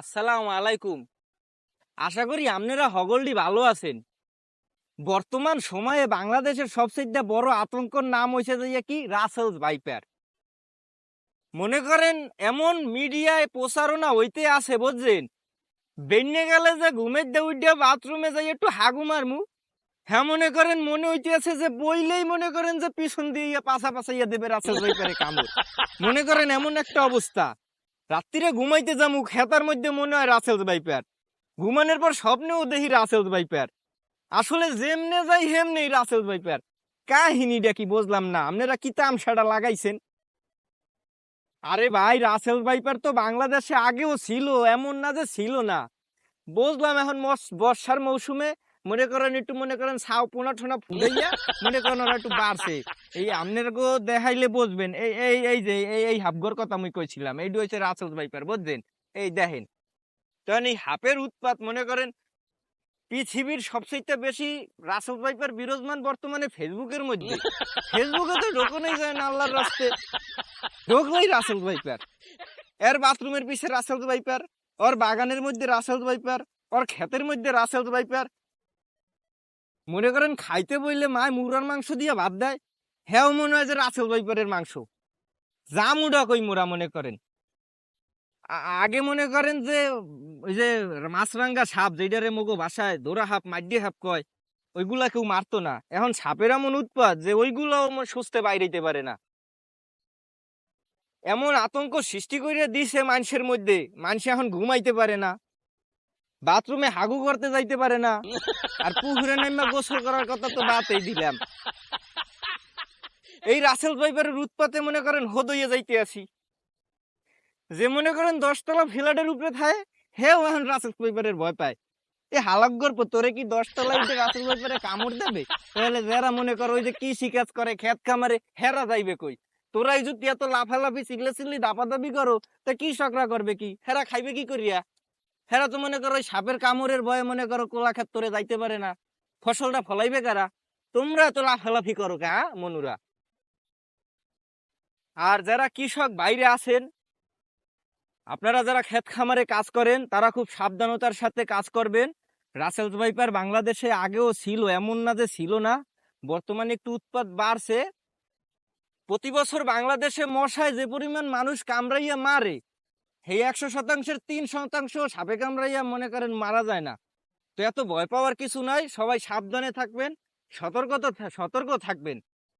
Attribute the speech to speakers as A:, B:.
A: আসসালামু আলাইকুম। আশা করি আপনারা হগলডি ভালো আছেন। বর্তমান সময়ে বাংলাদেশের সবচেয়ে বড় আতঙ্কর নাম হয়েছে যে কি? Russell's viper. মনে করেন এমন মিডিয়ায় প্রচারণা হইতে আছে, বুঝছেন? বেন্যে গেলে যে ঘুমের দে উঠে বাথরুমে যাই একটু হাগু মারমু। হ্যাঁ মনে করেন মনে হইতে আছে যে বইলেই মনে করেন যে পিছন দিয়ে পাশা পাশাইয়া দেবে রাসেলস ভাইপারে কামড়। মনে করেন এমন একটা অবস্থা। রাত্রিরে ঘুমাইতে যামু খেতার মধ্যে মনে হয় রাসেলস বাইপার ঘুমানোর পর স্বপ্নেও দেখি রাসেলস বাইপার আসলে যেমনে যাই হেমনে রাসেলস বাইপার কাহিনীটা কি বুঝলাম না, আপনারা কি তামসাটা লাগাইছেন? আরে ভাই রাসেল বাইপার তো বাংলাদেশে আগেও ছিল, এমন না যে ছিল না। বুঝলাম এখন বর্ষার মৌসুমে মনে করেন একটু মনে করেন ছাও পোনা ঠোনা ফুলাইয়া মনে করেন ওরা একটু বাড়ছে। এই আপনার গো দেখাইলে বুঝবেন, এই এই এই যে, এই এই হাফগর কথা আমি কইছিলাম এইটা হচ্ছে রাসেল ভাইপার, বুঝছেন? এই দেখেন, তখন এই হাফের উৎপাত মনে করেন পৃথিবীর সবচেয়ে বেশি রাসেল ভাইপার বিরাজমান বর্তমানে ফেসবুকের মধ্যে। ফেসবুকে তো ঢোকনোই যায় না আল্লাহর রাস্তে। ঢোকলেই রাসেল ভাইপার। এর বাথরুমের পিছে রাসেল ভাইপার, ওর বাগানের মধ্যে রাসেল ভাইপার, ওর ক্ষেতের মধ্যে রাসেল ভাইপার মনে করেন খাইতে বইলে মায় মুরার মাংস দিয়ে ভাত দেয় হ্যাঁ মনে হয় যে রাসেল ভাইপারের মাংস। যা মুডা কই মোরা মনে করেন। আগে মনে করেন যে, ওই যে মাছরাঙ্গা সাপ যেটারে মগো ভাষায় দোরা হাপ মাড্ডি হাপ কয়, ওইগুলা কেউ মারতো না। এখন সাপের এমন উৎপাত যে ওইগুলো সুস্থে বাইরেতে পারে না। এমন আতঙ্ক সৃষ্টি করে দিছে মানুষের মধ্যে। মানুষ এখন ঘুমাইতে পারে না। বাথরুমে হাগু করতে যাইতে পারে না। আর পুকুরে নাইমা গোসল করার কথা তো বাতেই দিলাম। এই রাসেল ভাইপারের উৎপাতে মনে করেন হদইয়ে যাইতে আসি যে মনে করেন দশতলা ফ্ল্যাটের উপরে থাকে হেও এখন রাসেল ভাইপারের ভয় পায়। এ হালাক গল্প তোরে কি দশতলা উঠে রাসেল ভাইপারে কামড় দেবে? তাহলে যারা মনে করো ওই যে কি শিকাজ করে খেত খামারে, হেরা যাইবে কই? তোরাই যদি এত লাফালাফি চিগলে চিগলি দাপাদাপি করো, তা কি সকরা করবে কি? হেরা খাইবে কি করিয়া? হেরা তো মনে করো সাপের কামড়ের ভয়ে মনে করো কোলা ক্ষেত তোরে যাইতে পারে না। ফসলটা ফলাইবে কারা? তোমরা তো লাফালাফি করো কা, মনুরা। আর যারা কৃষক বাইরে আছেন, আপনারা যারা ক্ষেত খামারে কাজ করেন, তারা খুব সাবধানতার সাথে কাজ করবেন। রাসেল ভাইপার বাংলাদেশে আগেও ছিল, এমন না যে ছিল না। বর্তমানে একটু উৎপাদ বাড়ছে। প্রতি বছর বাংলাদেশে মশায় যে পরিমাণ মানুষ কামড়াইয়া মারে সেই একশো শতাংশের তিন শতাংশ সাপে কামড়াইয়া মনে করেন মারা যায় না। তো এত ভয় পাওয়ার কিছু নাই, সবাই সাবধানে থাকবেন, সতর্কতা সতর্ক থাকবেন।